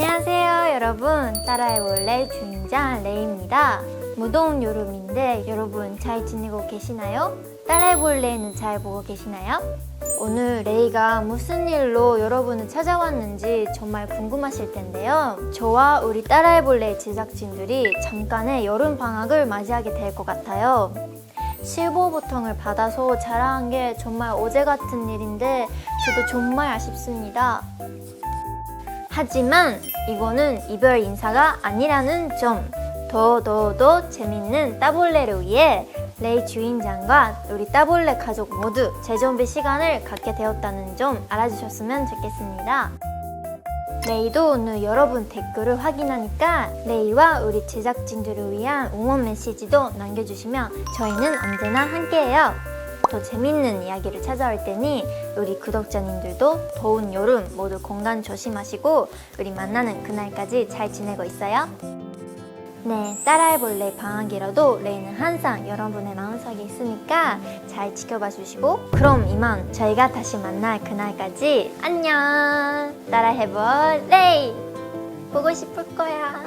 안녕하세요 여러분. 따라해 볼래? 주인장 레이입니다. 무더운 여름인데 여러분 잘 지내고 계시나요? 따라해 볼래는 잘 보고 계시나요? 오늘 레이가 무슨 일로 여러분을 찾아왔는지 정말 궁금하실 텐데요. 저와 우리 따라해 볼래 제작진들이 잠깐의 여름 방학을 맞이하게 될 것 같아요. 실버보통을 받아서 자랑한 게 정말 어제 같은 일인데 저도 정말 아쉽습니다 하지만 이거는 이별 인사가 아니라는 점. 더 더 더 재밌는 따볼레를 위해 레이 주인장과 우리 따볼레 가족 모두 재정비 시간을 갖게 되었다는 점 알아주셨으면 좋겠습니다. 레이도 오늘 여러분 댓글을 확인하니까 레이와 우리 제작진들을 위한 응원 메시지도 남겨주시면 저희는 언제나 함께해요. 더 재밌는 이야기를 찾아올 테니 우리 구독자님들도 더운 여름 모두 건강 조심하시고 우리 만나는 그날까지 잘 지내고 있어요? 네, 따라해볼래 방학이라도 레이는 항상 여러분의 마음속에 있으니까 잘 지켜봐 주시고 그럼 이만 저희가 다시 만날 그날까지 안녕. 따라해볼래. 보고 싶을 거야